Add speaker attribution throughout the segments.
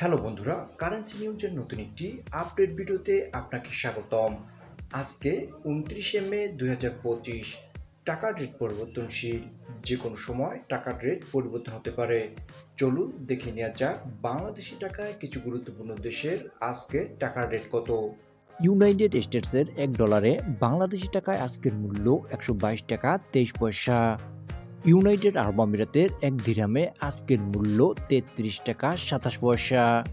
Speaker 1: Hello বন্ধুরা currency নিউজের নতুন একটি আপডেট ভিডিওতে আপনাকে স্বাগতম। আজকে উনত্রিশে মে দু হাজার পঁচিশ টাকার রেট পরিবর্তনশীল যে কোনো সময় টাকার রেট পরিবর্তন হতে পারে। চলুন দেখে নেওয়া যাক বাংলাদেশি টাকায় কিছু গুরুত্বপূর্ণ দেশের আজকে টাকার রেট কত।
Speaker 2: ইউনাইটেড স্টেটসের এক ডলারে বাংলাদেশি টাকায় আজকের মূল্য একশো বাইশ টাকা তেইশ পয়সা। ইউনাইটেড আরব আমিরাতের এক দিরামে আজকের মূল্য তেত্রিশ টাকা সাতাশ পয়সা।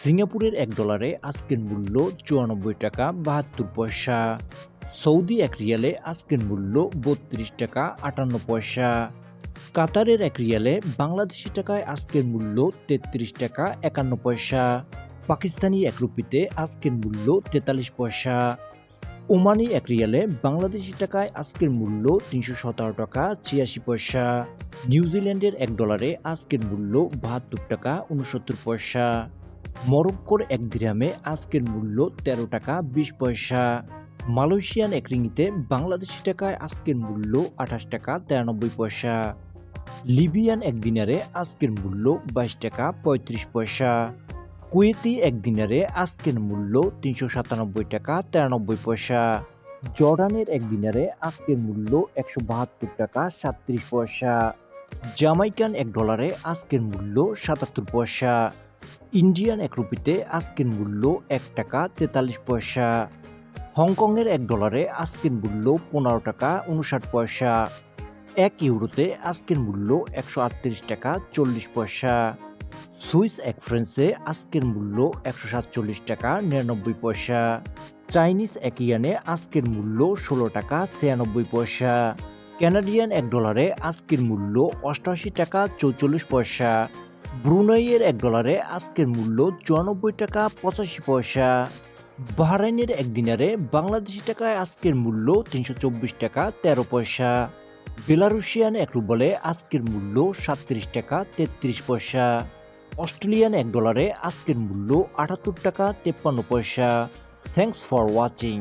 Speaker 2: সিঙ্গাপুরের এক ডলারে আজকের মূল্য চুরানব্বই টাকা বাহাত্তর পয়সা। সৌদি এক রিয়ালে আজকের মূল্য বত্রিশ টাকা আটান্ন পয়সা। কাতারের এক রিয়ালে বাংলাদেশি টাকায় আজকের মূল্য তেত্রিশ টাকা একান্ন পয়সা। পাকিস্তানি এক রুপিতে আজকের মূল্য তেতাল্লিশ পয়সা। ওমানি এক রিয়ালে বাংলাদেশি টাকায় আজকের মূল্য তিনশো সতেরো টাকা, ছিয়াশি পয়সা। নিউজিল্যান্ডের এক ডলারে আজকের মূল্য বাহাত্তর টাকা, উনসত্তর পয়সা। মরক্কোর এক দিরামে আজকের মূল্য তেরো টাকা, বিশ পয়সা। মালয়েশিয়ান এক রিঙ্গিতে বাংলাদেশি টাকায় আজকের মূল্য আঠাশ টাকা, তিরানব্বই পয়সা। লিবিয়ান এক দিনারে আজকের মূল্য বাইশ টাকা, পঁয়ত্রিশ পয়সা। কুয়েতি এক দিনারে আজকের মূল্য তিনশো সাতানব্বই টাকা তিরানব্বই পয়সা। জর্ডানের এক দিনারে আজকের মূল্য একশো বাহাত্তর টাকা সাতত্রিশ পয়সা। জামাইকান এক ডলারে আজকের মূল্য সাতাত্তর পয়সা। ইন্ডিয়ান এক রুপিতে আজকের মূল্য এক টাকা তেতাল্লিশ পয়সা। হংকংয়ের এক ডলারে আজকের মূল্য পনেরো টাকা উনষাট পয়সা। এক ইউরোতে আজকের মূল্য একশো আটত্রিশ টাকা চল্লিশ পয়সা। সুইস এক ফ্রেন্সে আজকের মূল্য একশো সাতচল্লিশ টাকা নিরানব্বই পয়সা। চাইনিজ এক ইয়ানে আজকের মূল্য ষোলো টাকা ছিয়ানব্বই পয়সা। ক্যানাডিয়ান এক ডলারে আজকের মূল্য অষ্টআশি টাকা চৌচল্লিশ পয়সা। ব্রুনাইয়ের এক ডলারে আজকের মূল্য চুরানব্বই টাকা পঁচাশি পয়সা। বাহরাইনের এক দিনারে বাংলাদেশি টাকায় আজকের মূল্য তিনশো চব্বিশ টাকা তেরো পয়সা। বেলারুশিয়ান এক রুবলে আজকের মূল্য সাতত্রিশ টাকা তেত্রিশ পয়সা। অস্ট্রেলিয়ান এক ডলারে আজকের মূল্য আটাত্তর টাকা তেপ্পান্ন পয়সা। Thanks for watching